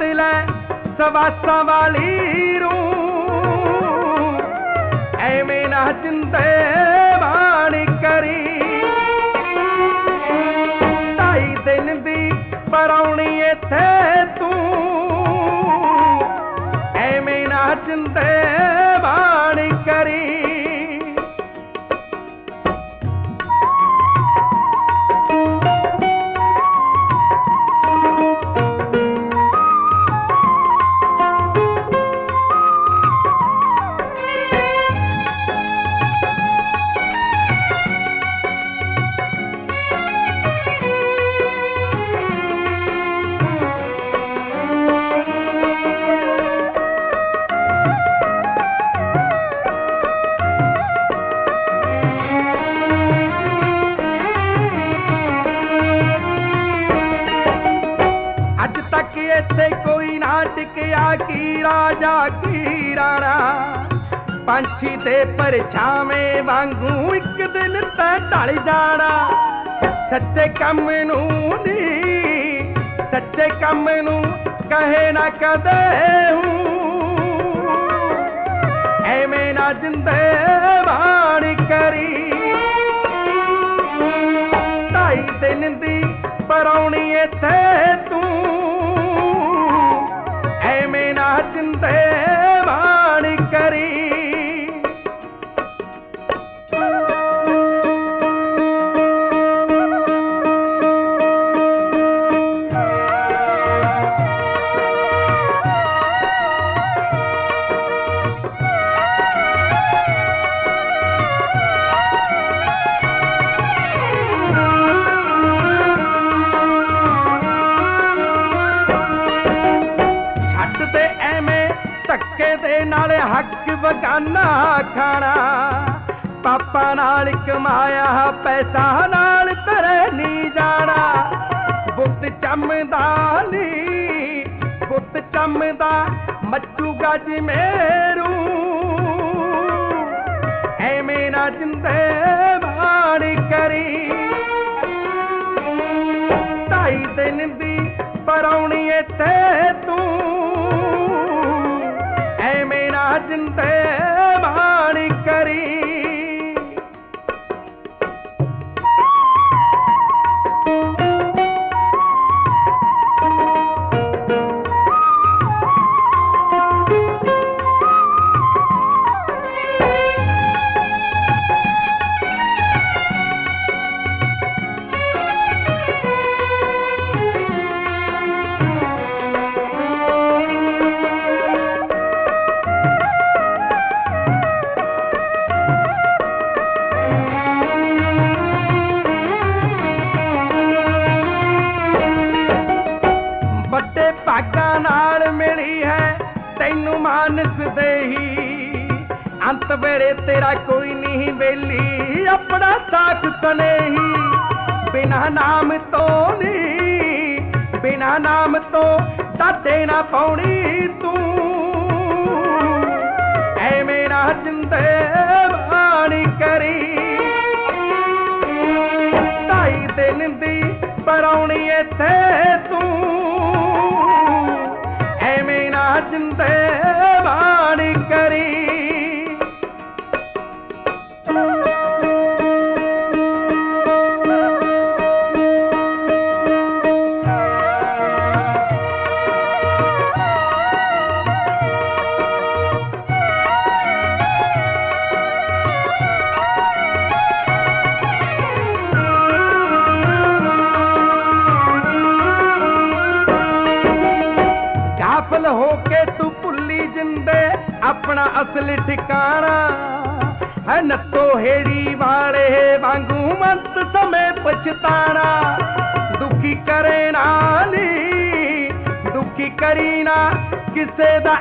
ਉੱਠ ਕੱਤ ਲੈ ਸਵਾਸਾਂ ਵਾਲੀ ਰੂ ਐਵੇਂ ਨਾ ਜਿੰਦੇ ਕੋਈ ਨਾ ਟਿਕਿਆ ਕੀ ਰਾਜਾ, ਕੀ ਰਾਣਾ। ਪੰਛੀ ਤੇ ਪਰਛਾਵੇਂ ਵਾਂਗੂ ਇੱਕ ਦਿਨ ਤੈ ਢਲ ਜਾਣਾ। ਸੱਚੇ ਕੰਮ ਨੂੰ ਨੀ ਸੱਚੇ ਕੰਮ ਨੂੰ ਕਹੇ ਨਾ ਕਦੇ ਹੂੰ। ਐਵੇਂ ਨਾ ਜਿੰਦੇ ਬਾਣੀ ਕਰੀ। ਢਾਈ ਦਿਨ ਦੀ ਪਰੌਣੀ ਇੱਥੇ ਤੂੰ ਐਵੇਂ ਹੱਕ ਖਾਣਾ ਪਾਪਾ ਨਾਲ ਕਮਾਇਆ ਪੈਸਾ ਨਾਲ ਤਰੇ ਨਹੀਂ ਜਾਣਾ। ਬੁੱਤ ਚੰਮਦਾ ਨੀ, ਬੁੱਤ ਚੰਮਦਾ ਮੱਚੂਗਾ ਜੀ ਮੇਰੂ। ਐਵੇਂ ਨਾ ਜਿੰਦੇ ਬਾਣੀ ਕਰੀ। ਢਾਈ ਦਿਨ ਦੀ ਪਰੌਣੀ ਇੱਥੇ ਤੂੰ ਜਿੰਦੇ ਬਾਣੀ ਕਰੀ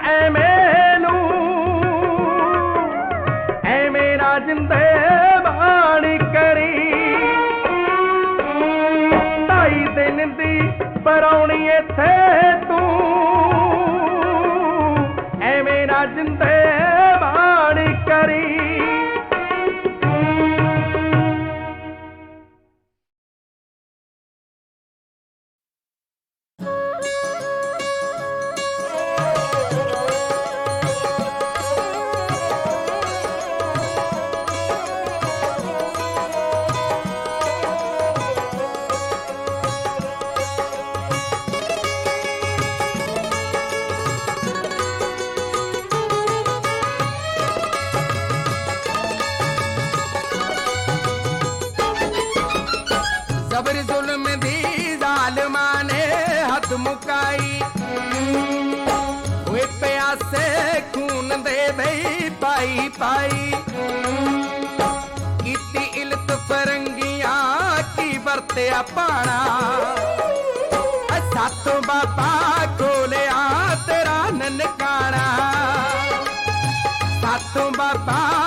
ਕਿਸੇ ਜ਼ਬਰ ਜ਼ੁਲਮ ਦੀ ਜ਼ਾਲਮਾਂ ਨੇ ਹੱਦ ਮੁਕਾਈ। ਹੋਏ ਪਿਆਸੇ ਖੂਨ ਦੇ ਬਈ ਪਾਈ ਪਾਈ। ਕੀਤੀ ਇਲਤ ਫਰੰਗੀਆਂ ਕੀ ਵਰਤਿਆ ਪਾਣਾ। ਐ ਸਾਤੋਂ ਬਾਬਾ ਕੋਲਿਆ ਤੇਰਾ ਨਨਕਾਣਾ। ਸਾਤੋਂ ਬਾਬਾ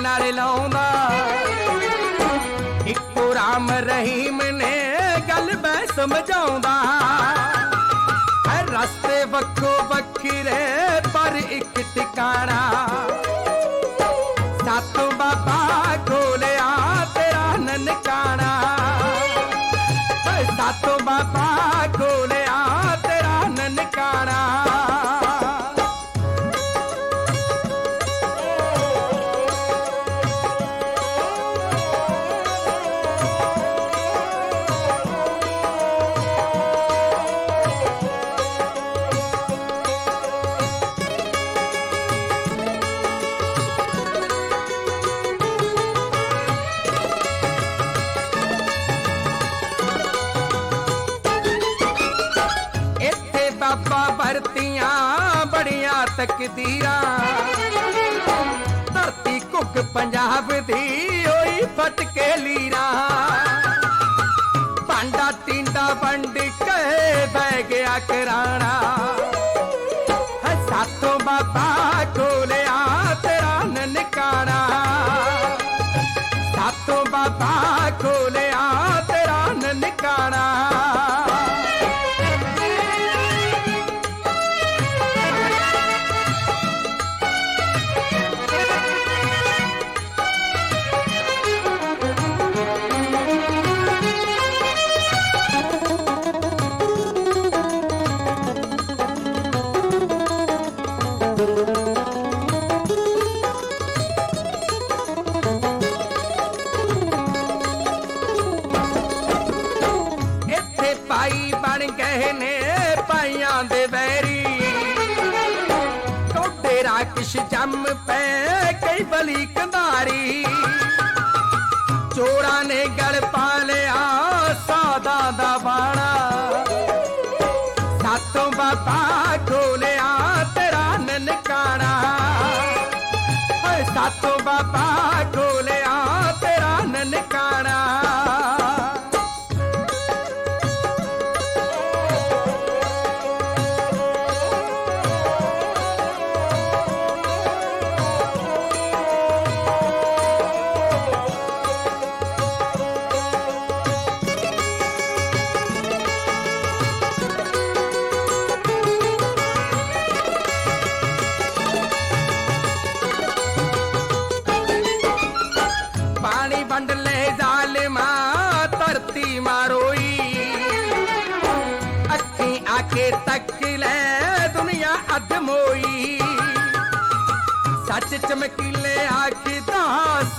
ਸਿੱਖ ਨਾਲ ਲਾਉਂਦਾ ਇੱਕੋ ਰਾਮ ਰਹੀਮ ਨੇ ਗੱਲ ਬੈ ਸਮਝਾਉਂਦਾ ਹੈ ਰਸਤੇ ਵੱਖੋ ਵੱਖਰੇ ਪਰ ਇੱਕ ਟਿਕਾਣਾ ਸਾਤੋਂ ਬਾਬਾ ਖੋਲਿਆ ਤੇਰਾ ਨਨਕਾਣਾ ਹੈ ਤਕਦੀਰਾਂ ਧਰਤੀ ਕੁੱਕ ਪੰਜਾਬ ਦੀ ਹੋਈ ਫਟ ਕੇ ਲੀਰਾ ਭਾਂਡਾ ਟਿੰਡਾ ਵੰਡ ਕੇ ਬਹਿ ਗਿਆ ਕਰਾਣਾ ਹੈ ਸਾਤੋਂ ਬਾਬਾ ਪੈ ਕੰਧਾਰੀ। ਚੋਰਾਂ ਨੇ ਗਲ ਪਾ ਲਿਆ ਸਾਦਾ ਦਾ ਬਾਣਾ ਸਾਤੋਂ ਬਾਬਾ ਖੋਲਿਆ ਤੇਰਾ ਨਨਕਾਣਾ ਓਏ ਸਾਤੋਂ ਬਾਬਾ ਖੋਲਿਆ ਤੇਰਾ ਨਨਕਾਣਾ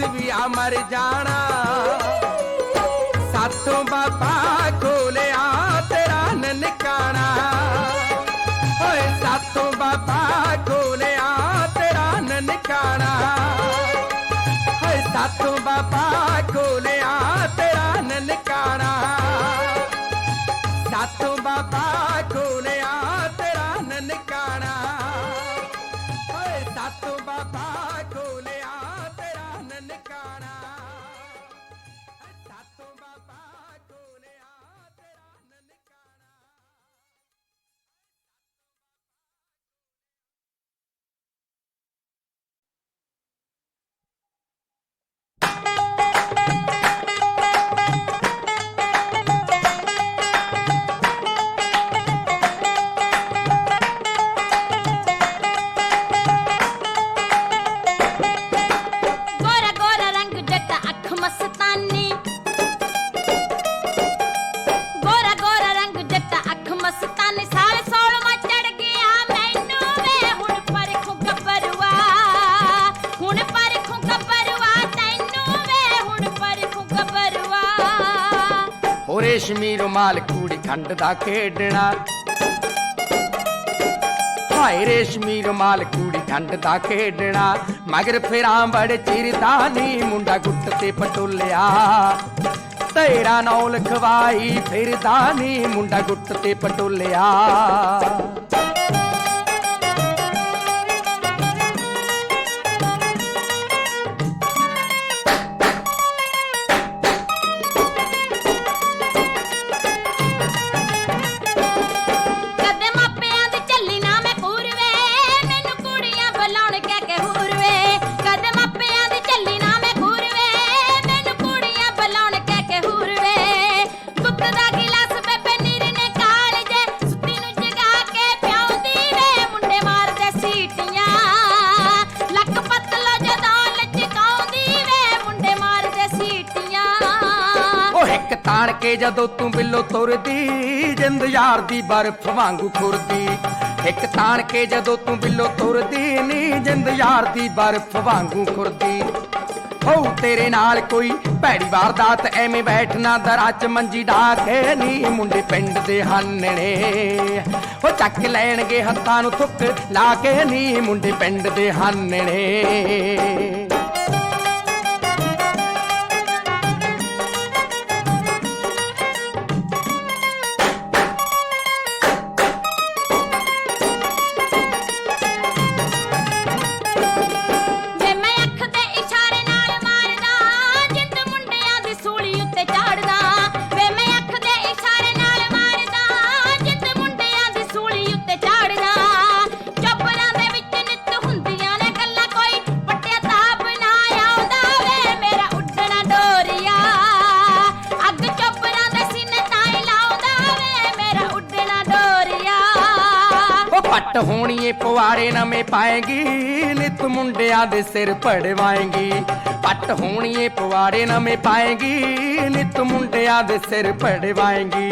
ਵੀ ਅਮਰ ਜਾਣਾ। ਸਾਥੋਂ ਬਾਬਾ ਖੋਲਿਆ ਤੇਰਾ ਨਨਕਾਣਾ। ਓਏ, ਸਾਥੋਂ ਬਾਬਾ ਖੋਲਿਆ ਤੇਰਾ ਨਨਕਾਣਾ। ਓਏ, ਸਾਥੋਂ ਬਾਬਾ ਖੋਲਿਆ ਤੇਰਾ ਨਨਕਾਣਾ। ਸਾਥੋਂ ਬਾਬਾ ਖੋਲਿਆ ਹੋ ਰੇਸ਼ਮੀ ਰੁਮਾਲ ਕੂੜੀ ਖੰਡ ਦਾ ਖੇਡਣਾ। ਹਾਏ ਰੇਸ਼ਮੀ ਰੁਮਾਲ ਕੂੜੀ ਠੰਡ ਦਾ ਖੇਡਣਾ। ਮਗਰ ਫੇਰਾਂ ਬੜ ਚਿਰਦਾ ਨੀ ਮੁੰਡਾ ਗੁੱਟ ਤੇ ਪਟੋਲਿਆ। ਤੇਰਾ ਨੌ ਲਖਵਾਈ ਫਿਰਦਾ ਨੀ ਮੁੰਡਾ ਗੁੱਟ ਤੇ ਪਟੋਲਿਆ। ਇੱਕ ਕੇ ਜਦੋਂ ਤੂੰ ਬਿੱਲੋ ਤੁਰਦੀ, ਜਿੰਦ ਯਾਰ ਦੀ ਬਰਫ਼ ਵਾਂਗੂ ਖੁਰਦੀ। ਇੱਕ ਤਾਣ ਕੇ ਜਦੋਂ ਤੂੰ ਬਿੱਲੋ ਤੁਰਦੀ, ਨੀ ਜਿੰਦ ਯਾਰ ਦੀ ਬਰਫ਼ ਵਾਂਗੂ ਖੁਰਦੀ। ਹੋ ਤੇਰੇ ਨਾਲ ਕੋਈ ਭੈੜੀ ਵਾਰਦਾਤ, ਐਵੇਂ ਬੈਠਣਾ ਦਰਾਂ ਚ ਮੰਜੀ ਢਾ ਕੇ, ਨੀ ਮੁੰਡੇ ਪਿੰਡ ਦੇ ਹਾਨਣੇ। ਉਹ ਚੱਕ ਲੈਣਗੇ ਹੱਥਾਂ ਨੂੰ ਥੁੱਕ ਲਾ ਕੇ, ਨੀ ਮੁੰਡੇ ਪਿੰਡ ਦੇ ਹਾਨਣੇ। ਨਵੇਂ ਪਾਏਗੀ। ਨਿਤ ਮੁੰਡਿਆਂ ਦੇ ਸਿਰ ਪੜਵਾਏਗੀ। ਪੱਟ ਹੋਣੀਏ ਪਵਾੜੇ ਨਵੇਂ ਪਾਏਗੀ। ਨਿਤ ਮੁੰਡਿਆਂ ਦੇ ਸਿਰ ਪੜਵਾਏਗੀ।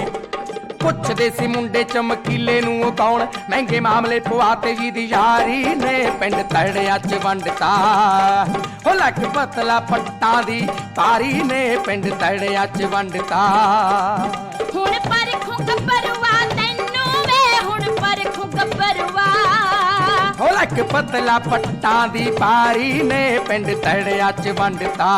ਪੁੱਛਦੇ ਸੀ ਮੁੰਡੇ ਚਮਕੀਲੇ ਨੂੰ ਉਹ ਕੌਣ? ਮਹਿੰਗੇ ਮਾਮਲੇ ਪਵਾਤੇ ਜੀ ਦੀ ਯਾਰੀ ਨੇ ਪਿੰਡ ਤੜਿਆ ਚ ਵੰਡਤਾ। ਉਹ ਲੱਕ ਪਤਲਾ ਪੱਟਾਂ ਦੀ ਤਾਰੀ ਨੇ ਪਿੰਡ ਤੜਿਆ ਚ ਵੰਡਤਾ। ਹੋ ਪਤਲਾ ਪੱਟਾਂ ਦੀ ਪਾਰੀ ਨੇ ਪਿੰਡ ਤੜਿਆ ਚ ਵੰਡਤਾ।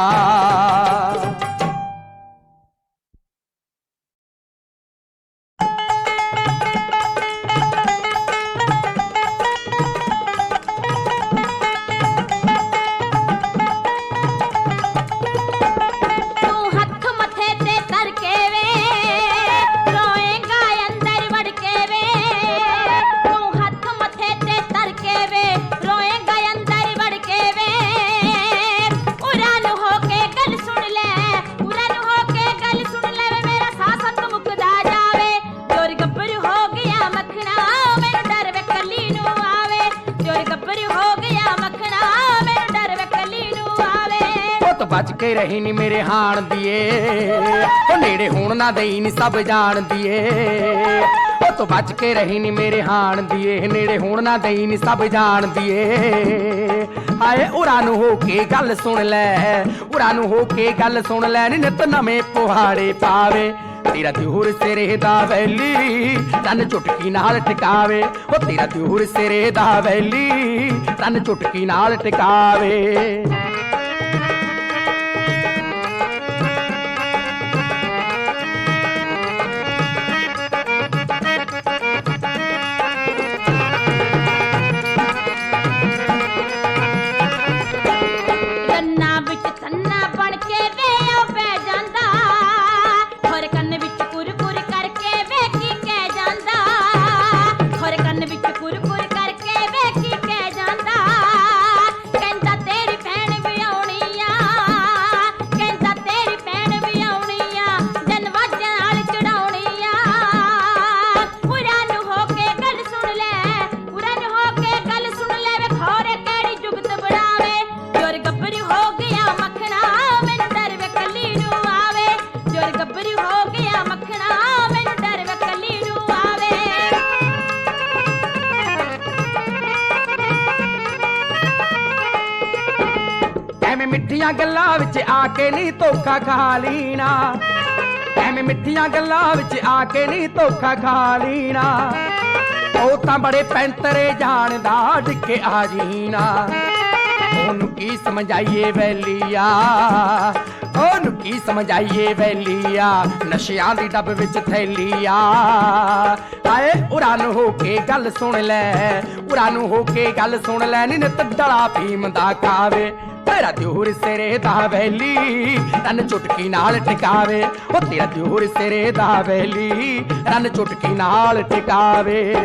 ਬਚ ਮੇਰੇ ਹਾਣ ਦੀਏ। ਉਹ ਨੇੜੇ ਹੋਣ ਨਾ ਦੇਈ ਨੀ ਸਭ ਜਾਣਦੀ ਏ ਪੁੱਤ ਤੋਂ ਬਚ ਕੇ ਰਹੀ ਨੀ ਮੇਰੇ ਹਾਣ ਦੀਏ। ਨੇੜੇ ਹੁਣ ਨਾ ਦਈ ਨੀ ਸਭ ਜਾਣਦੀ ਏ ਹਾਏ, ਉਰਾਂ ਨੂੰ ਹੋ ਕੇ ਗੱਲ ਸੁਣ ਲੈ। ਉਰਾਂ ਨੂੰ ਹੋ ਕੇ ਗੱਲ ਸੁਣ ਲੈ। ਨਿਤ ਨਵੇਂ ਪੁਹਾੜੇ ਪਾਵੇ। ਤੇਰਾ ਦਿਹੂਰ ਸਿਰੇ ਦਾ ਵੈਲੀ ਤਨ ਚੁਟਕੀ ਨਾਲ ਟਿਕਾਵੇ। ਉਹ ਤੇਰਾ ਦਿਹੂਰ ਸਿਰੇ ਦਾ ਵੈਲੀ ਤਨ ਚੁਟਕੀ ਨਾਲ ਟਿਕਾਵੇ। ਧੋਖਾ ਖਾ ਲੀਣਾ ਐਵੇਂ ਮਿੱਠੀਆਂ ਗੱਲਾਂ ਵਿੱਚ ਆ ਕੇ ਨਹੀਂ ਧੋਖਾ ਖਾ ਲੀਣਾ ਉਹ ਤਾਂ ਬੜੇ ਪੈਂਤਰੇ ਜਾਣਦਾ ਡਿੱਕੇ ਆ ਜੀਣਾ ਉਹਨੂੰ ਕੀ ਸਮਝਾਈਏ ਵੈਲੀਆ? ਉਹਨੂੰ ਕੀ ਸਮਝਾਈਏ ਵੈਲੀਆ? ਨਸ਼ਿਆਂ ਦੀ ਡੱਬ ਵਿੱਚ ਥੈਲੀਆ। ਆਏ ਉਰਾਂ ਨੂੰ ਹੋ ਕੇ ਗੱਲ ਸੁਣ ਲੈ। ਉਰਾਂ ਨੂੰ ਹੋ ਕੇ ਗੱਲ ਸੁਣ ਲੈ। ਨੀ ਨਿਤ ਡਲਾ ਭੀਮ ਦਾ ਖਾਵੇ ਤੇਰਾ ਦਿਉਰ ਸਿਰੇ ਦਾ ਵੈਲੀ ਰੰਨ ਚੁਟਕੀ ਨਾਲ ਟਿਕਾਵੇ। ਉਹ ਤੇਰਾ ਦਿਉਰ ਸਿਰੇ ਦਾ ਵੈਲੀ ਰਨ ਚੁਟਕੀ ਨਾਲ ਟਿਕਾਵੇ।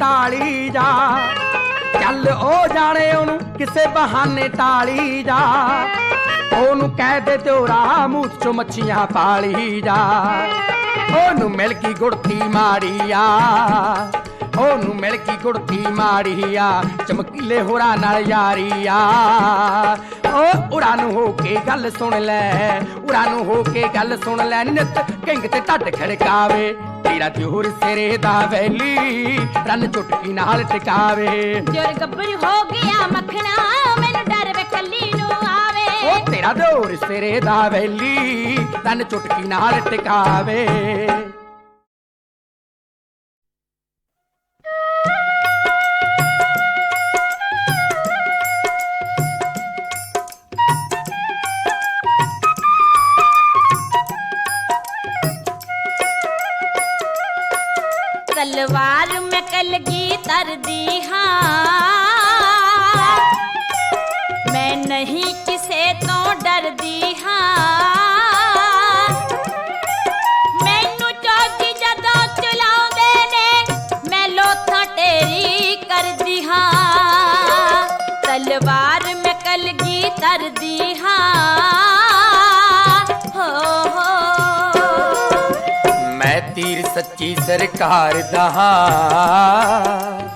ਟਾਲੀ ਜਾ। ਚੱਲ ਉਹ ਜਾਣੇ ਉਹਨੂੰ ਕਿਸੇ ਬਹਾਨੇ ਟਾਲੀ ਜਾ। ਉਹਨੂੰ ਕਹਿ ਦੇ ਤੇਰਾ ਮੂੰਹ ਚੋਂ ਮੱਛੀਆਂ ਪਾਲੀ ਜਾ। ਉਹਨੂੰ ਮਿਲ ਗਈ ਗੁੜਤੀ ਮਾੜੀ ਆ। ਉਹਨੂੰ ਮਿਲ ਗਈ ਗੁੜਤੀ ਮਾੜੀ ਚਮਕੀਲੇ ਹੋਰਾਂ ਨਾਲ ਯਾਰੀ ਆ। ਉਹ ਉਰਾਂ ਨੂੰ ਹੋ ਕੇ ਗੱਲ ਸੁਣ ਲੈ। ਉਰਾਂ ਨੂੰ ਹੋ ਕੇ ਗੱਲ ਸੁਣ ਲੈ। ਨਿਤ ਕਿੰਗ ਤੇ ਢੱਡ ਖੜਕਾਵੇ। ਤੇਰਾ ਦਿਉਰ ਸਿਰੇ ਦਾ ਵੈਲੀ। ਰੰਨ ਚੁਟਕੀ ਨਾਲ ਟਿਕਾਵੇ। ਜੋਰ ਗੱਭਰੂ ਹੋ ਗਿਆ ਮੱਖਣਾ ਮੈਨੂੰ ਡਰ ਵੇ ਕੱਲੀ ਨੂੰ ਆਵੇ। ਉਹ ਤੇਰਾ ਦਿਉਰ ਸਿਰੇ ਦਾ ਵੈਲੀ ਰੰਨ ਚੁਟਕੀ ਨਾਲ ਟਿਕਾਵੇ। ਕਲਗੀ ਹਾਂ। ਮੈਂ ਨਹੀਂ ਕਿਸੇ ਤੋਂ ਡਰਦੀ ਹਾਂ। ਮੈਨੂੰ ਚੌਕੀ ਜਦੋਂ ਚਲਾਉਂਦੇ ਨੇ, ਮੈਂ ਲੋਥਾਂ ਢੇਰੀ ਕਰਦੀ ਹਾਂ। ਤਲਵਾਰ ਮੈਂ ਕਲਗੀ ਤਰਦੀ ਹਾਂ। ਹੋ ਹੋ। ਮੈਂ ਤੀਰ ਸੱਚੀ ਸਰਕਾਰ ਦਾ ਹਾਂ।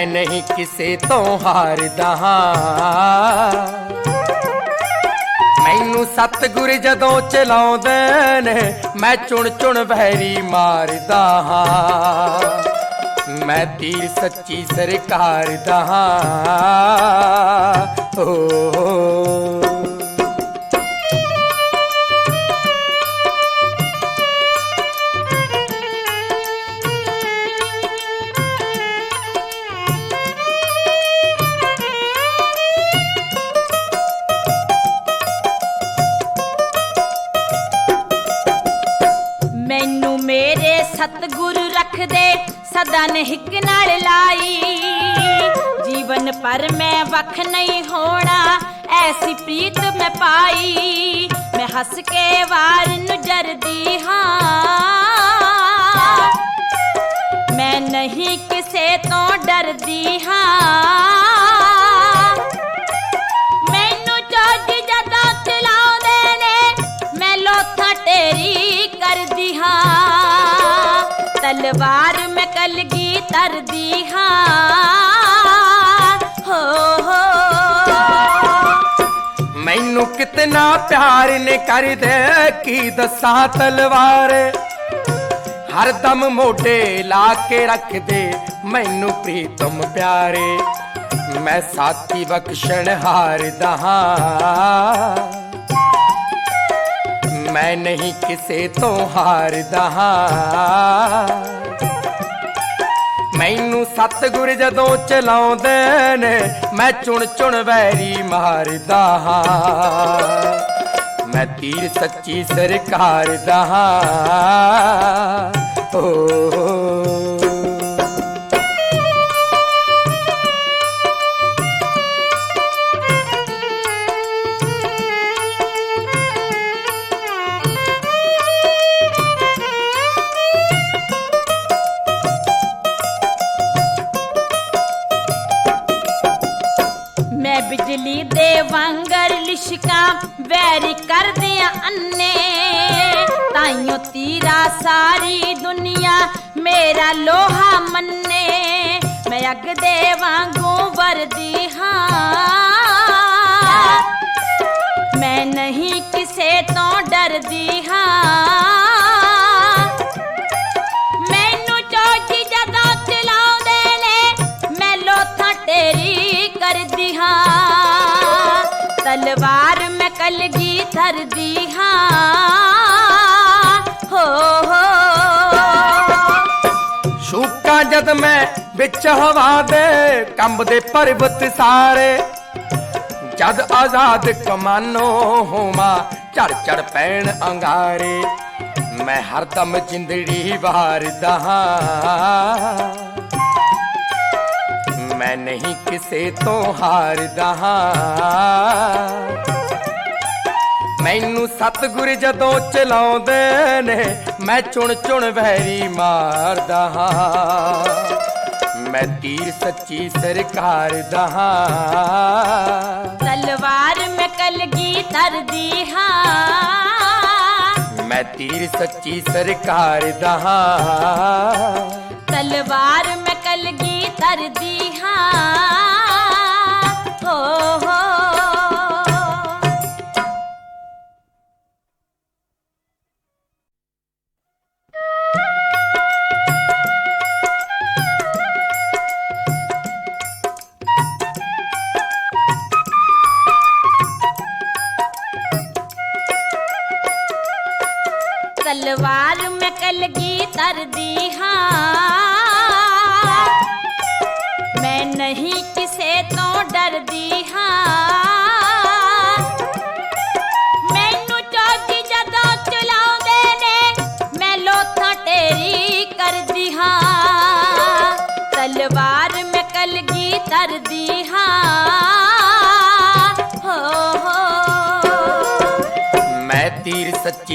ਮੈਂ ਨਹੀਂ ਕਿਸੇ ਤੋਂ ਹਾਰਦਾ। ਹਾਂ ਮੈਨੂੰ ਸਤਿਗੁਰ ਜਦੋਂ ਚਲਾਉਂਦੇ ਨੇ, ਮੈਂ ਚੁਣ ਚੁਣ ਵੈਰੀ ਮਾਰਦਾ ਹਾਂ। ਮੈਂ ਤੀਰ ਸੱਚੀ ਸਰਕਾਰ ਦਾ ਹਾਂ। ਓ ਸਤਿਗੁਰ ਰੱਖਦੇ, ਸਦਾ ਨਿਹਕ ਨਾਲ ਲਾਈ। ਜੀਵਨ ਪਰ ਮੈਂ ਵੱਖ ਨਹੀਂ ਹੋਣਾ, ਐਸੀ ਪ੍ਰੀਤ ਮੈਂ ਪਾਈ। ਮੈਂ ਹੱਸ ਕੇ ਵਾਰ ਨੂੰ ਜਰਦੀ ਹਾਂ। ਮੈਂ ਨਹੀਂ ਕਿਸੇ ਤੋਂ ਡਰਦੀ ਹਾਂ। ਤਲਵਾਰ ਮੈਂ ਕਲਗੀ ਤਰਦੀ ਹਾਂ। ਹੋ ਹੋ। ਮੈਨੂੰ ਕਿਤਨਾ ਪਿਆਰ ਨੇ ਕਰਦੇ ਕੀ ਦੱਸਾਂ ਤਲਵਾਰ? ਹਰਦਮ ਮੋਢੇ ਲਾ ਕੇ ਰੱਖਦੇ ਮੈਨੂੰ ਪ੍ਰੀਤਮ ਪਿਆਰੇ। ਮੈਂ ਸਾਥੀ ਬਖਸ਼ਣ ਹਾਰਦਾ ਹਾਂ। ਮੈਂ ਨਹੀਂ ਕਿਸੇ ਤੋਂ ਹਾਰਦਾ ਹਾਂ। ਮੈਨੂੰ ਸਤਿਗੁਰ ਜਦੋਂ ਚਲਾਉਂਦੇ ਨੇ, ਮੈਂ ਚੁਣ ਚੁਣ ਵੈਰੀ ਮਾਰਦਾ ਹਾਂ। ਮੈਂ ਤੀਰ ਸੱਚੀ ਸਰਕਾਰ ਦਾ ਹਾਂ। ਓ ਕਰਦੇ ਕਰਦਿਆਂ ਅੰਨੇ। ਤਾਈਓ ਤੀਰਾ ਸਾਰੀ ਦੁਨੀਆ ਮੇਰਾ ਲੋਹਾ ਮੰਨੇ। ਮੈਂ ਅੱਗ ਦੇ ਵਾਂਗੂ ਵਰਦੀ ਹਾਂ। ਮੈਂ ਨਹੀਂ ਕਿਸੇ ਤੋਂ ਡਰਦੀ ਹਾਂ। ਮੈਨੂੰ ਚੋਜੀ ਜਦੋਂ ਚਲਾਉਂਦੇ ਨੇ, ਮੈਂ ਲੋਥਾਂ ਤੇਰੀ ਕਰਦੀ ਹਾਂ। ਤਲਵਾਰ ਜਦ ਮੈਂ ਵਿੱਚ ਹਵਾ ਦੇ ਕੰਬਦੇ ਪਰਬਤ ਸਾਰੇ, ਜਦ ਆਜ਼ਾਦ ਕਮਾਨੋ ਹੋਵਾਂ, ਝੜ ਚੜ ਪੈਣ ਅੰਗਾਰੇ, ਮੈਂ ਹਰਦਮ ਜਿੰਦੜੀ ਵਾਰਦਾ ਹਾਂ ਮੈਂ ਨਹੀਂ ਕਿਸੇ ਤੋਂ ਹਾਰਦਾ। ਹਾਂ ਮੈਨੂੰ ਸਤਿਗੁਰ ਜਦੋਂ ਚਲਾਉਂਦੇ ਨੇ ਮੈਂ ਚੁਣ ਚੁਣ ਵੈਰੀ ਮਾਰਦਾ ਹਾਂ। ਮੈਂ ਤੀਰ ਸੱਚੀ ਸਰਕਾਰ ਦਾ ਹਾਂ। ਤਲਵਾਰ ਮੈਂ ਕਲਗੀ ਧਰਦੀ ਹਾਂ। ਮੈਂ ਤੀਰ ਸੱਚੀ ਸਰਕਾਰ ਦਾ ਹਾਂ। ਤਲਵਾਰ ਮੈਂ ਕਲਗੀ ਧਰਦੀ तलवार मैं कलगी तर दी हाँ।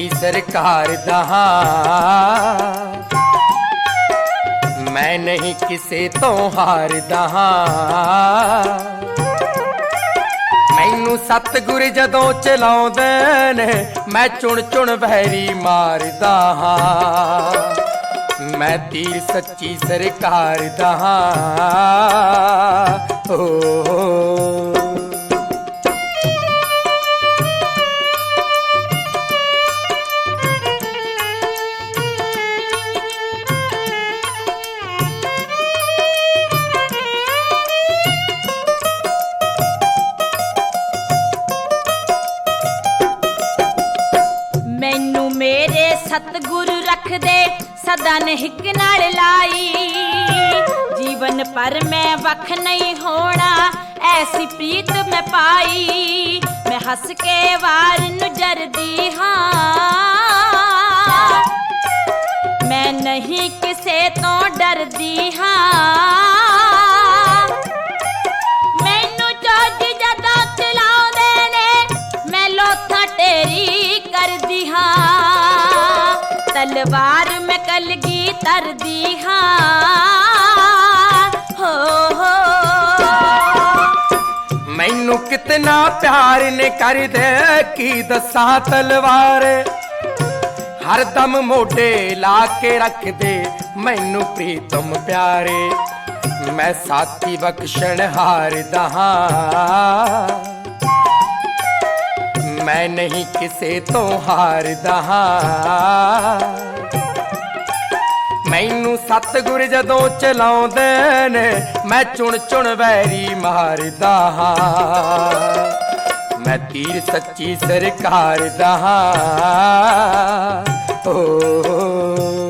ਤੀਰ ਸਰਕਾਰ ਦਾ। ਹਾਂ ਮੈਂ ਨਹੀਂ ਕਿਸੇ ਤੋਂ ਹਾਰਦਾ ਹਾਂ ਮੈਨੂੰ ਸਤਿਗੁਰ ਜਦੋਂ ਚਲਾਉਂਦੇ ਨੇ, ਮੈਂ ਚੁਣ ਚੁਣ ਵੈਰੀ ਮਾਰਦਾ। ਹਾਂ ਮੈਂ ਤੀਰ ਸੱਚੀ ਸਰਕਾਰ ਦਾ। ਹਾਂ ਓ ਸਦਾ ਨਿਹਕ ਨਾਲ ਲਾਈ। ਜੀਵਨ ਪਰ ਮੈਂ ਵੱਖ ਨਹੀਂ ਹੋਣਾ, ਐਸੀ ਪ੍ਰੀਤ ਮੈਂ ਪਾਈ। ਮੈਂ ਹੱਸ ਕੇ ਵਾਰ ਨੂੰ ਜਰਦੀ ਹਾਂ। ਮੈਂ ਨਹੀਂ ਕਿਸੇ ਤੋਂ ਡਰਦੀ ਹਾਂ। ਮੈਨੂੰ ਜੱਜ ਜਦੋਂ ਚਲਾਉਂਦੇ ਨੇ, ਮੈਂ ਲੋਥਾਂ ਢੇਰੀ ਕਰਦੀ ਹਾਂ। ਤਲਵਾਰ ਤਰਦੀ ਹਾਂ। ਹੋ ਹੋ। ਮੈਨੂੰ ਕਿਤਨਾ ਪਿਆਰ ਨੇ ਕਰਦੇ ਕੀ ਦੱਸਾਂ ਤਲਵਾਰ? ਹਰਦਮ ਮੋਢੇ ਲਾ ਕੇ ਰੱਖਦੇ ਮੈਨੂੰ ਪ੍ਰੀਤਮ ਪਿਆਰੇ। ਮੈਂ ਸਾਥੀ ਬਖਸ਼ਣ ਹਾਰਦਾ ਹਾਂ। ਮੈਂ ਨਹੀਂ ਕਿਸੇ ਤੋਂ ਹਾਰਦਾ ਹਾਂ। ਮੈਨੂੰ ਸਤਿਗੁਰ ਜਦੋਂ ਚਲਾਉਂਦੇ ਨੇ, ਮੈਂ ਚੁਣ ਚੁਣ ਵੈਰੀ ਮਾਰਦਾ ਹਾਂ। ਮੈਂ ਤੀਰ ਸੱਚੀ ਸਰਕਾਰ ਦਾ ਹਾਂ। ਓ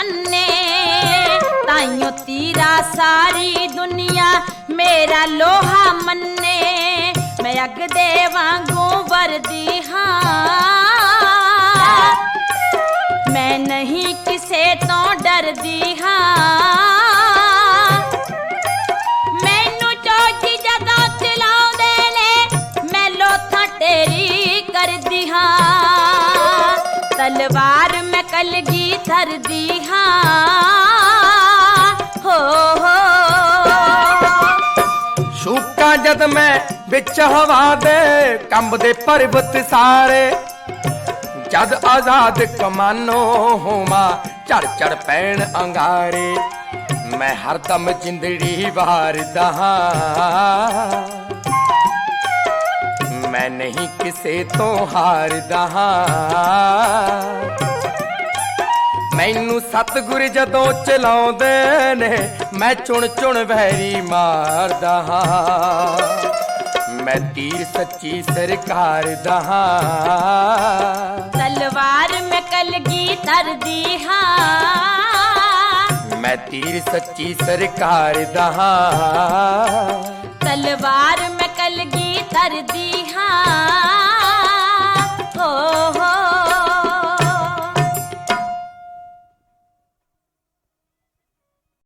ਅੰਨੇ, ਤਾਈਓ ਤੀਰਾ ਸਾਰੀ ਦੁਨੀਆ ਮੇਰਾ ਲੋਹਾ ਮੰਨੇ, ਮੈਂ ਅੱਗ ਦੇ ਵਾਂਗੂ ਵਰਦੀ ਹਾਂ। ਮੈਂ ਨਹੀਂ ਕਿਸੇ ਤੋਂ ਡਰਦੀ ਹਾਂ। ਕਲਗੀ ਹਾਂ। ਹੋ ਹੋ। ਸ਼ੂਕਾਂ ਜਦ ਮੈਂ ਵਿੱਚ ਹਵਾ ਦੇ ਕੰਬਦੇ ਪਰਬਤ ਸਾਰੇ, ਜਦ ਆਜ਼ਾਦ ਕਮਾਨੋ ਹੋਵਾਂ ਚੜ ਚੜ ਪੈਣ ਅੰਗਾਰੇ, ਮੈਂ ਹਰਦਮ ਜਿੰਦੜੀ ਵਾਰਦਾ ਹਾਂ। ਮੈਂ ਨਹੀਂ ਕਿਸੇ ਤੋਂ ਹਾਰਦਾ ਹਾਂ। ਮੈਨੂੰ ਸਤਿਗੁਰ ਜਦੋਂ ਚਲਾਉਂਦੇ ਨੇ ਮੈਂ ਚੁਣ ਚੁਣ ਵੈਰੀ ਮਾਰਦਾ ਹਾਂ। ਮੈਂ ਤੀਰ ਸੱਚੀ ਸਰਕਾਰ ਦਾ ਹਾਂ। ਤਲਵਾਰ ਮੈਂ ਕਲਗੀ ਧਰਦੀ ਹਾਂ। ਮੈਂ ਤੀਰ ਸੱਚੀ ਸਰਕਾਰ ਦਾ ਹਾਂ। ਤਲਵਾਰ ਮੈਂ ਕਲਗੀ ਧਰਦੀ ਹਾਂ।